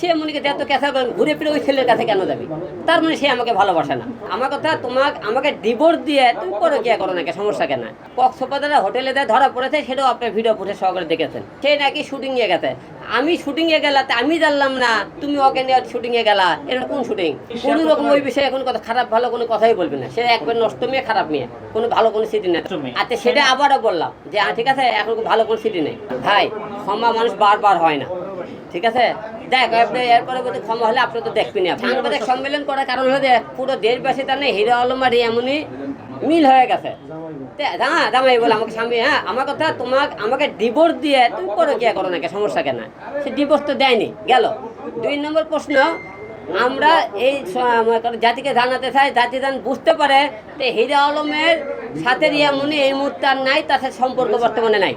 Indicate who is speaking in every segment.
Speaker 1: সে ক্যাথা ঘুরে ফিরে ওই ছেলের কাছে কেন যাবি? তার মানে সে আমাকে ভালোবাসে না। আমার কথা তোমাকে আমাকে ডিভোর্স দিয়ে তুমি পরে কি করো নাকি? সমস্যা কেন? কক্সবাজারে হোটেলে দেয় ধরা পড়েছে সেটাও আপনার ভিডিও ফুটে সহকারে দেখেছেন। সে নাকি শুটিং এ গেছে। আমি শুটিং এ গেলাতে আমি জানলাম না তুমি ওকে নিয়ে শুটিং এ গেলা। এটা কোন শুটিং কোন রকম ওই বিষয়ে কোনো কথা খারাপ ভালো কোনো কথাই বলবে না। সে একবার নষ্ট মেয়ে খারাপ মেয়ে। কোনো ভালো কোনো স্মৃতি নেই। আচ্ছা সেটা আবারও বললাম যে হ্যাঁ, ঠিক আছে এখন ভালো কোনো স্মৃতি নেই। ভাই ক্ষমা মানুষ বারবার হয় না। ঠিক আছে? দেখ আপনি এরপরে বলতে ক্ষমা হলে আপনি তো দেখবেন সাংবাদিক সম্মেলন করার কারণ হলো পুরো দেশবাসী তার নেই, হিরো আলম আর এমনই মিল হয়ে গেছে। হ্যাঁ জামাই বলে, আমাকে স্বামী হ্যাঁ? আমার কথা, তোমাকে, আমাকে ডিভোর্স দিয়ে তুমি পরে কি করো নাকি সমস্যা কেন সে ডিভোর্স তো দেয়নি, গেল। দুই নম্বর প্রশ্ন, আমরা এই জাতিকে জানাতে চাই, জাতি যেন বুঝতে পারে যে হিরা আলমের সাথে রিয়ামনি এই মুহূর্তে আর নাই, তার সাথে সম্পর্ক বর্তমানে নাই।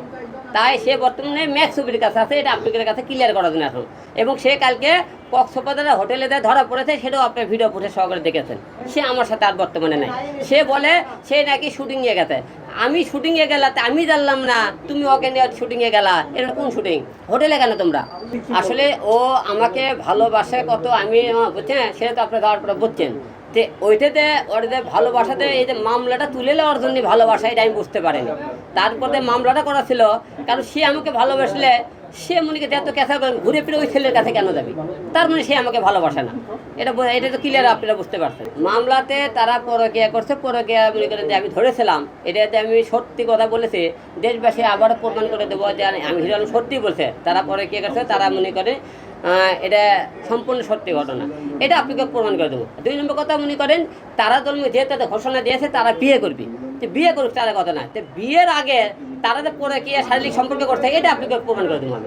Speaker 1: তাই সে বর্তমানে ম্যাক্স সুবির কাছে আছে, এটা আপনাদের কাছে ক্লিয়ার করার জন্য আসুন। এবং সে কালকে কক্সবাজারের হোটেলে দেয় ধরা পড়েছে, সেটাও আপনি ভিডিও ফুটে সহকারে দেখেছেন। সে আমার সাথে আর বর্তমানে নাই। সে বলে সে নাকি শুটিংয়ে গেছে। আমি শুটিংয়ে গেলাতে আমি জানলাম না, তুমি ওকে নিয়ে শুটিংয়ে গেলা। এটা কোন শুটিং। হোটেলে কেন তোমরা? আসলে ও আমাকে ভালোবাসে কত, আমি বুঝছেন? সেটা তো আপনি যাওয়ার পরে বুঝছেন। যে ওইটাতে ওটাতে ভালোবাসাতে এই যে মামলাটা তুলে নেওয়ার জন্য ভালোবাসা, এটা আমি বুঝতে পারিনি। তারপরে মামলাটা করা ছিল, কারণ সে আমাকে ভালোবাসলে সে মনিকে এত ক্যাথা ঘুরে ফিরে ওই ছেলের কাছে কেন যাবি? তার মানে সে আমাকে ভালোবাসে না। এটা এটা তো ক্লিয়ার আপনারা বুঝতে পারছেন। মামলাতে তারা পরকিয়া করছে, পরকিয়া মনে করেন যে আমি ধরেছিলাম। এটাতে আমি সত্যি কথা বলেছি, দেশবাসী আবারও প্রমাণ করে দেবো যে আমি হিরো আলম সত্যি বলছে, তারা পরকিয়া করছে, তারা মনে করে এটা সম্পূর্ণ সত্যি ঘটনা। এটা আপনাকে প্রমাণ করে দেবো। দুই নম্বর কথা মনে করেন, তারা ধর্ম যেহেতু একটা ঘোষণা দিয়েছে, তারা বিয়ে করবি। তো বিয়ে করুক তারা কথা না। তো বিয়ের আগে তারা যে পরে কি শারীরিক সম্পর্ক করছে, এটা আপনাকে প্রমাণ করে দেবো